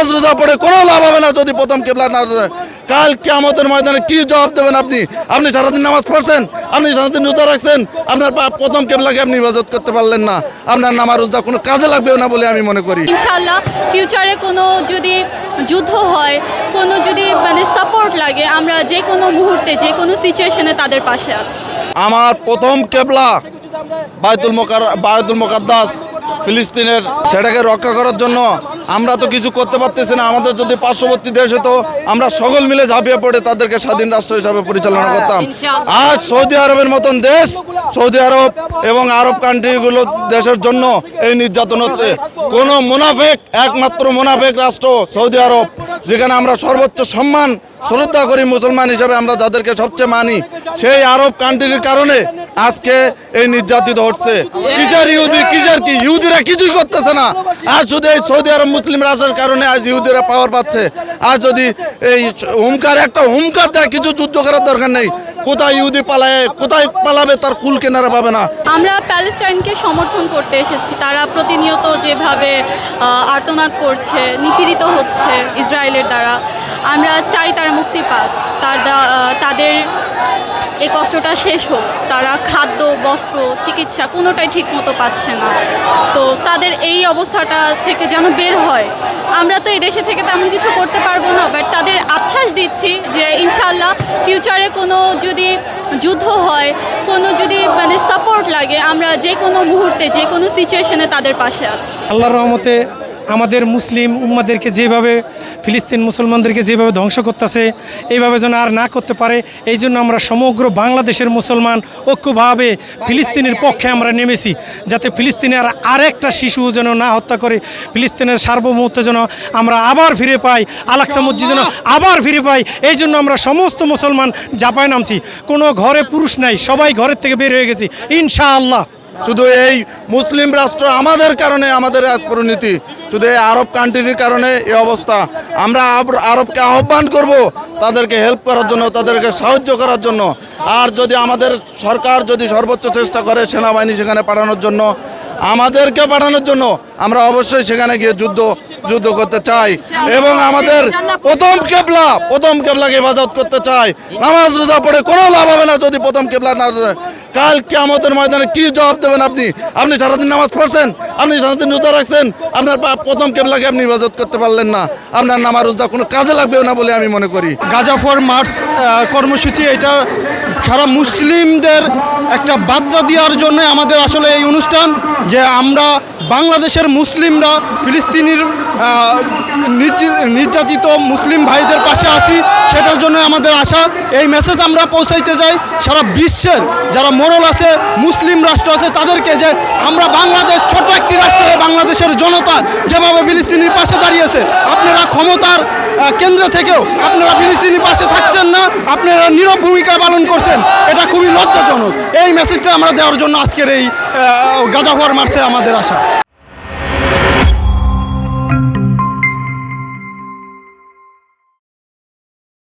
নামাজ রোজা পড়ে কোনো লাভ হবে না যদি প্রথম কেবলা না কাল কেমতের ময়দানে কি জবাব দেবেন আপনি? আপনি সারাদিন নামাজ পড়ছেন আপনি সারাদিন রোজা রাখছেন আপনার প্রথম কেবলাকে আপনি ইবাদত করতে পারলেন না। আপনার নামাজ রোজা কোনো কাজে লাগবেও না বলে আমি মনে করি। ইনশাল্লাহ ফিউচারে কোনো যদি যুদ্ধ হয় কোনো যদি মানে সাপোর্ট লাগে আমরা যে কোনো মুহূর্তে যে কোনো সিচুয়েশনে তাদের পাশে আছি। আমার প্রথম কেবলা বায়তুল মোকার বায়তুল মোকাদ্দাস ফিলিস্তিনের সেটাকে রক্ষা করার জন্য আমরা তো কিছু করতে পারতেছি না। আমাদের যদি পার্শ্ববর্তী দেশ হতো আমরা সকল মিলে ঝাঁপিয়ে পড়ে তাদেরকে স্বাধীন রাষ্ট্র হিসাবে পরিচালনা করতাম। আজ সৌদি আরবের মতন দেশ সৌদি আরব এবং আরব কান্ট্রিগুলো দেশের জন্য এই নির্যাতন হচ্ছে। কোনো মুনাফেক একমাত্র মুনাফেক রাষ্ট্র সৌদি আরব যেখানে আমরা সর্বোচ্চ সম্মান শ্রদ্ধা করি মুসলমান হিসাবে আমরা যাদেরকে সবচেয়ে মানি সেই আরব কান্ট্রির কারণে আজকে এই নির্যাতিত হচ্ছে। কিসের ইহুদি, কিসের কি? ইহুদিরা কিছুই করতেছে না। আজ শুধু এই সৌদি আরব মুসলিম রাষ্ট্রের কারণে আজ ইহুদিরা পাওয়ার পাচ্ছে। আজ যদি এই হুমকার একটা হুমকার দেয়, কিছু যুদ্ধ করার দরকার নেই। কোথায় ইহুদি পালায়, কোথায় পালাবে তার কুল কেনারা পাবে না। আমরা প্যালেস্টাইনকে সমর্থন করতে এসেছি। তারা প্রতিনিয়ত যেভাবে আর্তনাদ করছে, নিপীড়িত হচ্ছে ইসরায়েলের দ্বারা। আমরা চাই তারা মুক্তি পাক। তার তাদের এই কষ্টটা শেষ হোক। তারা খাদ্য, বস্ত্র, চিকিৎসা কোনোটাই ঠিক মতো পাচ্ছে না। তো তাদের এই অবস্থাটা থেকে যেন বের হয়। আমরা তো এই দেশে থেকে তেমন কিছু করতে পারব না বাট তাদের আশ্বাস দিচ্ছি যে ইনশাল্লাহ ফিউচারে কোনো যদি যুদ্ধ হয়, কোনো যদি মানে সাপোর্ট লাগে, আমরা যে কোনো মুহূর্তে যে কোনো সিচুয়েশনে তাদের পাশে আছি। আল্লাহর রহমতে আমাদের মুসলিম উম্মাদেরকে যেভাবে, ফিলিস্তিন মুসলমানদেরকে যেভাবে ধ্বংস করতেছে, এইভাবে যেন আর না করতে পারে, এই জন্য আমরা সমগ্র বাংলাদেশের মুসলমান ঐক্যভাবে ফিলিস্তিনের পক্ষে আমরা নেমেছি, যাতে ফিলিস্তিনের আরেকটা শিশু যেন না হত্যা করে, ফিলিস্তিনের সার্বভৌমত্ব যেন আমরা আবার ফিরে পাই আলাক্সা মসজিদ যেন আবার ফিরে পাই, এই জন্য আমরা সমস্ত মুসলমান জাপায় নামছি, কোনো ঘরে পুরুষ নাই, সবাই ঘরের থেকে বের হয়ে গেছি, ইনশাআল্লাহ। শুধু এই মুসলিম রাষ্ট্র আমাদের কারণে আমাদের আজ পরিণতি, শুধু এই আরব কান্ট্রির কারণে এই অবস্থা। আমরা আরবকে আহ্বান করব তাদেরকে হেল্প করার জন্য, তাদেরকে সাহায্য করার জন্য। আর যদি আমাদের সরকার যদি সর্বোচ্চ চেষ্টা করে সেনাবাহিনী সেখানে পাঠানোর জন্য, আমাদেরকে পাঠানোর জন্য, আমরা অবশ্যই সেখানে গিয়ে যুদ্ধ যুদ্ধ করতে চাই। এবং আমাদের প্রথম কেবলা, প্রথম কেবলাকে হেফাজত করতে চাই। নামাজ রোজা পড়ে কোনো লাভ হবে না যদি প্রথম কেবলা না কাল কেমতের ময়দানে কি জবাব দেবেন আপনি? আপনি সারাদিন নামাজ পড়ছেন? আপনি সারাদিন রোজা রাখছেন? আপনার প্রথম কেবলাকে আপনি হেফাজত করতে পারলেন না। আপনার নামাজ, রোজা কোনো কাজে লাগবে না বলে আমি মনে করি। গাজা ফর মার্চ কর্মসূচি, এটা সারা মুসলিমদের একটা বার্তা দেওয়ার জন্য আমাদের আসলে এই অনুষ্ঠান যে আমরা বাংলাদেশের মুসলিমরা ফিলিস্তিনির নির্যাতিত মুসলিম ভাইদের পাশে আসি, সেটার জন্য আমাদের আশা। এই মেসেজ আমরা পৌঁছাইতে যাই, সারা বিশ্বের যারা মোরল আছে, মুসলিম রাষ্ট্র আছে, তাদেরকে যে আমরা বাংলাদেশ, ছোট একটি রাষ্ট্র বাংলাদেশের জনতা যেভাবে ফিলিস্তিনির পাশে দাঁড়িয়েছে, আপনারা ক্ষমতার কেন্দ্র থেকেও আপনারা ফিলিস্তিনির পাশে থাকছেন না, আপনারা নীরব ভূমিকা পালন করছেন, এটা খুবই লজ্জাজনক। এই মেসেজটা আমরা দেওয়ার জন্য আজকের এই গাজাফর মার্চে আমাদের আশা।